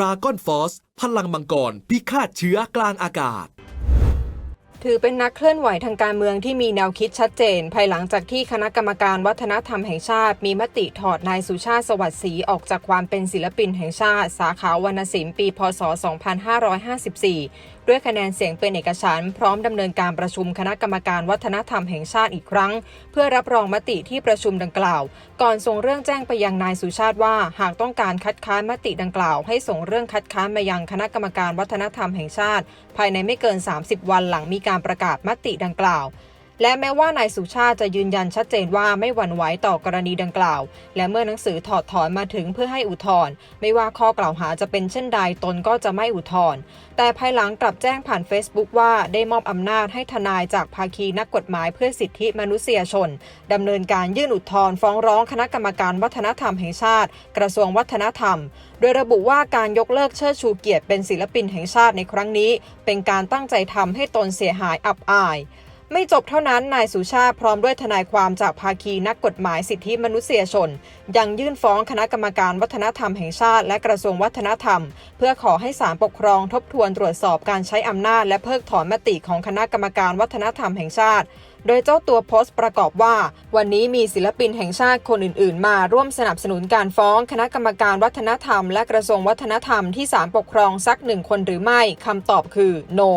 ราก้อนฟอส พลังมังกร พิฆาตเชื้อกลางอากาศ ถือเป็นนักเคลื่อนไหวทางการเมืองที่มีแนวคิดชัดเจน ภายหลังจากที่คณะกรรมการวัฒนธรรมแห่งชาติ มีมติถอดนายสุชาติสวัสดิ์ศรีออกจากความเป็นศิลปินแห่งชาติ สาขาวรรณศิลป์ปี พศ 2554 ด้วยคะแนนเสียงเป็นเอกฉันท์พร้อมดำเนินการประชุมคณะกรรมการวัฒนธรรมแห่งชาติอีกครั้ง เพื่อรับรองมติที่ประชุมดังกล่าว ก่อนส่งเรื่องแจ้งไปยังนายสุชาติว่า หากต้องการคัดค้านมติดังกล่าว ให้ส่งเรื่องคัดค้านมายังคณะกรรมการวัฒนธรรมแห่งชาติ ภายในไม่เกิน 30 วันหลังมีการประกาศมติดังกล่าว และแม้ว่านายสุชาติจะยืนยันชัดเจนว่าไม่หวั่นไหวต่อกรณีดังกล่าว และเมื่อหนังสือถอดถอนมาถึงเพื่อให้อุทธรณ์ไม่ว่าข้อกล่าวหาจะเป็นเช่นใดตนก็จะไม่อุทธรณ์แต่ภายหลังกลับแจ้งผ่าน Facebook ว่าได้มอบอำนาจให้ทนายจากภาคีนักกฎหมายเพื่อสิทธิมนุษยชนดำเนินการยื่นอุทธรณ์ฟ้องร้องคณะกรรมการวัฒนธรรมแห่งชาติ กระทรวงวัฒนธรรม โดยระบุว่าการยกเลิกเชิดชูเกียรติเป็นศิลปินแห่งชาติในครั้งนี้ เป็นการตั้งใจทำให้ตนเสียหายอับอาย ไม่จบเท่านั้นนายสุชาติพร้อมด้วยทนายความจากภาคีนักกฎหมายสิทธิมนุษยชน ยังยื่นฟ้องคณะกรรมการวัฒนธรรมแห่งชาติ และกระทรวงวัฒนธรรม เพื่อขอให้ศาลปกครองทบทวนตรวจสอบการใช้อำนาจ และเพิกถอนมติของคณะกรรมการวัฒนธรรมแห่งชาติ โดยเจ้าตัวโพสต์ประกอบว่า วันนี้มีศิลปินแห่งชาติคนอื่น ๆ มาร่วมสนับสนุนการฟ้องคณะกรรมการวัฒนธรรม และกระทรวงวัฒนธรรมที่ศาลปกครองสักหนึ่งคนหรือไม่คำตอบคือ no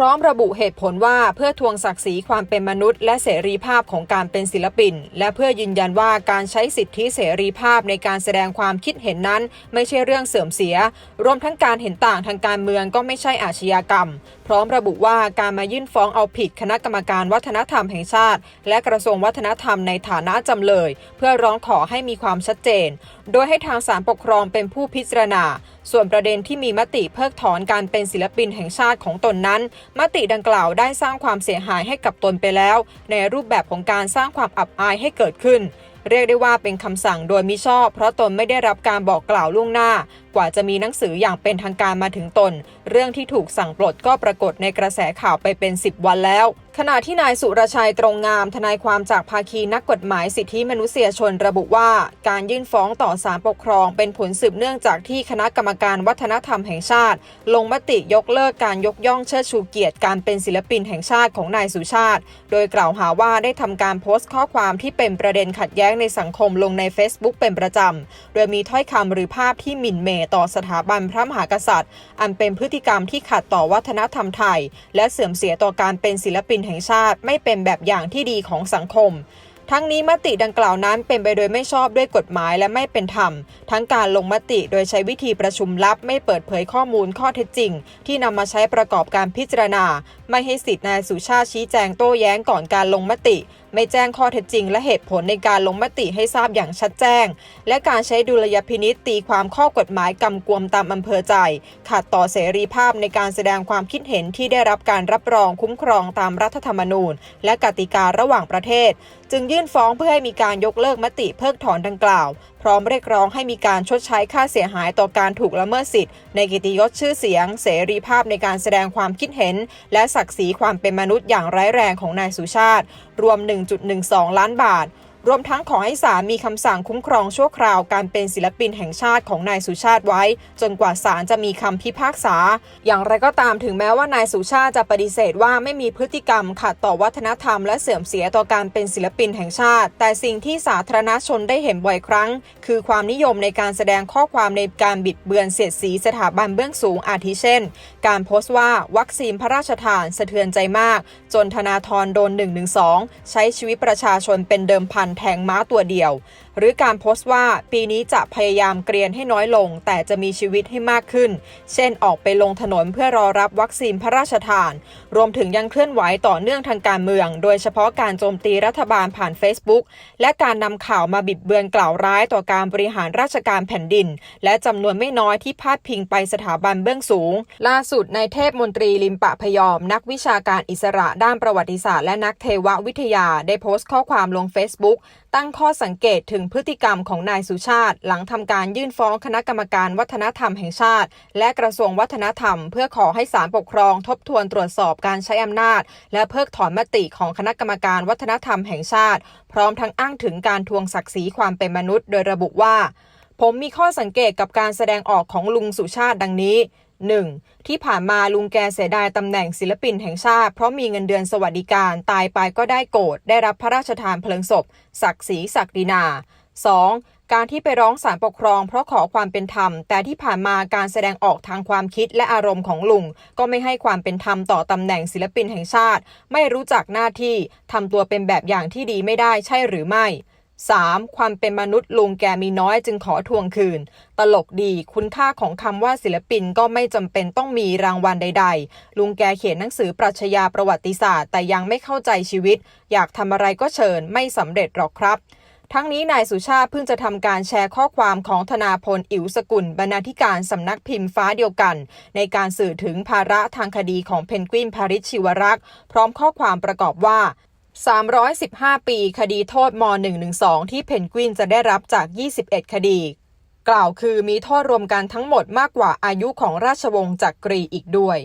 พร้อมระบุเหตุผลว่าเพื่อทวงศักดิ์ศรีความเป็นมนุษย์ และเสรีภาพของการเป็นศิลปิน และเพื่อยืนยันว่าการใช้สิทธิเสรีภาพในการแสดงความคิดเห็นนั้น ไม่ใช่เรื่องเสื่อมเสีย รวมทั้งการเห็นต่างทางการเมืองก็ไม่ใช่อาชญากรรม พร้อมระบุว่าการมายื่นฟ้องเอาผิดคณะกรรมการวัฒนธรรมแห่งชาติ และกระทรวงวัฒนธรรมในฐานะจำเลย เพื่อร้องขอให้มีความชัดเจน โดยให้ทางศาลปกครองเป็นผู้พิจารณา ส่วนประเด็นที่มีมติเพิกถอนการเป็นศิลปินแห่งชาติของตนนั้น มติดังกล่าวได้สร้างความเสียหายให้กับตนไปแล้ว ในรูปแบบของการสร้างความอับอายให้เกิดขึ้นเรียกได้ว่าเป็นคำสั่งโดยมิชอบ เพราะตนไม่ได้รับการบอกกล่าวล่วงหน้า กว่าจะมีหนังสืออย่างเป็นทางการมาถึงตน เรื่องที่ถูกสั่งปลดก็ปรากฏในกระแสข่าวไปเป็น 10 วันแล้ว ขณะที่นายสุรชัยตรงงาม ทนายความจากภาคีนักกฎหมายสิทธิมนุษยชนระบุว่า การยื่นฟ้องต่อศาลปกครอง เป็นผลสืบเนื่องจากที่คณะกรรมการวัฒนธรรมแห่งชาติ ลงมติยกเลิกการยกย่องเชิดชูเกียรติการเป็นศิลปินแห่งชาติของนายสุชาติ โดยกล่าวหาว่าได้ทำการโพสต์ข้อความที่เป็นประเด็นขัดแย้งในสังคมลงใน Facebook เป็นประจำโดยมีถ้อยคำหรือภาพที่หมิ่นเมต่อสถาบันพระมหากษัตริย์ อันเป็นพฤติกรรมที่ขัดต่อวัฒนธรรมไทย และเสื่อมเสียต่อการเป็นศิลปินแห่งชาติ ไม่เป็นแบบอย่างที่ดีของสังคมทั้งนี้มติดังกล่าวนั้นเป็นไปโดยไม่ชอบด้วยกฎหมายและไม่เป็นธรรม ทั้งการลงมติโดยใช้วิธีประชุมลับไม่เปิดเผยข้อมูลข้อเท็จจริง ที่นำมาใช้ประกอบการพิจารณาไม่ให้สิทธินายสุชาติชี้แจงโต้แย้งก่อนการลงมติ ไม่แจ้งข้อเท็จจริง และเหตุผลในการลงมติให้ทราบอย่างชัดแจ้ง และการใช้ดุลยพินิษตีความข้อกฎหมายกำกวมตามอำเภอใจขัดต่อเสรีภาพในการแสดงความคิดเห็นที่ได้รับการรับรองคุ้มครองตามรัฐธรรมนูญ และกติการะหว่างประเทศ จึงยื่นฟ้องเพื่อให้มีการยกเลิกมติเพิกถอนดังกล่าว ร้อมเรียกร้องให้มีการชดใช้ค่าเสียหายต่อการถูกละเมิดสิทธิ์ในกิติยศชื่อเสียง เสรีภาพในการแสดงความคิดเห็น และศักดิ์ศรีความเป็นมนุษย์อย่างร้ายแรงของนายสุชาติ รวม 1.12 ล้านบาท รวมทั้งขอให้ศาลมีคำสั่งคุ้มครองชั่วคราวการเป็นศิลปินแห่งชาติของนายสุชาติไว้ จนกว่าศาลจะมีคำพิพากษา อย่างไรก็ตามถึงแม้ว่านายสุชาติจะปฏิเสธว่าไม่มีพฤติกรรมขัดต่อวัฒนธรรม และเสื่อมเสียต่อการเป็นศิลปินแห่งชาติ แต่สิ่งที่สาธารณชนได้เห็นบ่อยครั้ง คือความนิยมในการแสดงข้อความในการบิดเบือนเสียดสีสถาบันเบื้องสูงอาทิเช่น การโพสต์ว่าวัคซีนพระราชทานสะเทือนใจมาก จนธนาธรโดน112ใช้ชีวิตประชาชนเป็นเดิมพันแทงม้าตัวเดียว หรือการโพสต์ว่าปีนี้จะพยายามเกรียนให้น้อยลง แต่จะมีชีวิตให้มากขึ้น เช่นออกไปลงถนนเพื่อรอรับวัคซีนพระราชทาน รวมถึงยังเคลื่อนไหวต่อเนื่องทางการเมือง โดยเฉพาะการโจมตีรัฐบาลผ่าน Facebook และการนำข่าวมาบิดเบือนกล่าวร้ายต่อการบริหารราชการแผ่นดิน และจำนวนไม่น้อยที่พาดพิงไปสถาบันเบื้องสูง ล่าสุดนายเทพมนตรีลิมปะพยอม นักวิชาการอิสระด้านประวัติศาสตร์และนักเทววิทยาได้โพสต์ข้อความลง Facebook ตั้งข้อสังเกตถึงพฤติกรรมของนายสุชาติ หลังทำการยื่นฟ้องคณะกรรมการวัฒนธรรมแห่งชาติ และกระทรวงวัฒนธรรม เพื่อขอให้ศาลปกครองทบทวนตรวจสอบการใช้อำนาจ และเพิกถอนมติของคณะกรรมการวัฒนธรรมแห่งชาติ พร้อมทั้งอ้างถึงการทวงศักดิ์ศรีความเป็นมนุษย์ โดยระบุว่า ผมมีข้อสังเกตกับการแสดงออกของลุงสุชาติดังนี้ 1. ที่ผ่านมาลุงแกเสียดายตำแหน่งศิลปินแห่งชาติ เพราะมีเงินเดือนสวัสดิการตายไปก็ได้โกรธได้รับพระราชทานเพลิงศพ ศักดิ์ศรีศักดินา 2. การที่ไปร้องศาลปกครองเพราะขอความเป็นธรรม แต่ที่ผ่านมาการแสดงออกทางความคิดและอารมณ์ของลุง ก็ไม่ให้ความเป็นธรรมต่อตำแหน่งศิลปินแห่งชาติ ไม่รู้จักหน้าที่ทำตัวเป็นแบบอย่างที่ดีไม่ได้ใช่หรือไม่ 3. ความเป็นมนุษย์ลุงแกมีน้อยจึงขอทวงคืน ตลกดีคุณค่าของคำว่าศิลปินก็ไม่จำเป็นต้องมีรางวัลใด ๆ ลุงแกเขียนหนังสือปรัชญาประวัติศาสตร์ แต่ยังไม่เข้าใจชีวิต อยากทำอะไรก็เชิญไม่สำเร็จหรอกครับ ทั้งนี้นายสุชาติเพิ่งจะทำการแชร์ข้อความของธนาพลอิ๋วสกุลบรรณาธิการสำนักพิมพ์ฟ้าเดียวกัน ในการสื่อถึงภาระทางคดีของเพนกวินพาริชชิวรักษ์พร้อมข้อความประกอบว่า 315 ปี คดีโทษม .112 ที่เพนกวินจะได้รับจาก 21 คดี กล่าวคือมีโทษรวมกันทั้งหมดมากกว่าอายุของราชวงศ์จักรีอีกด้วย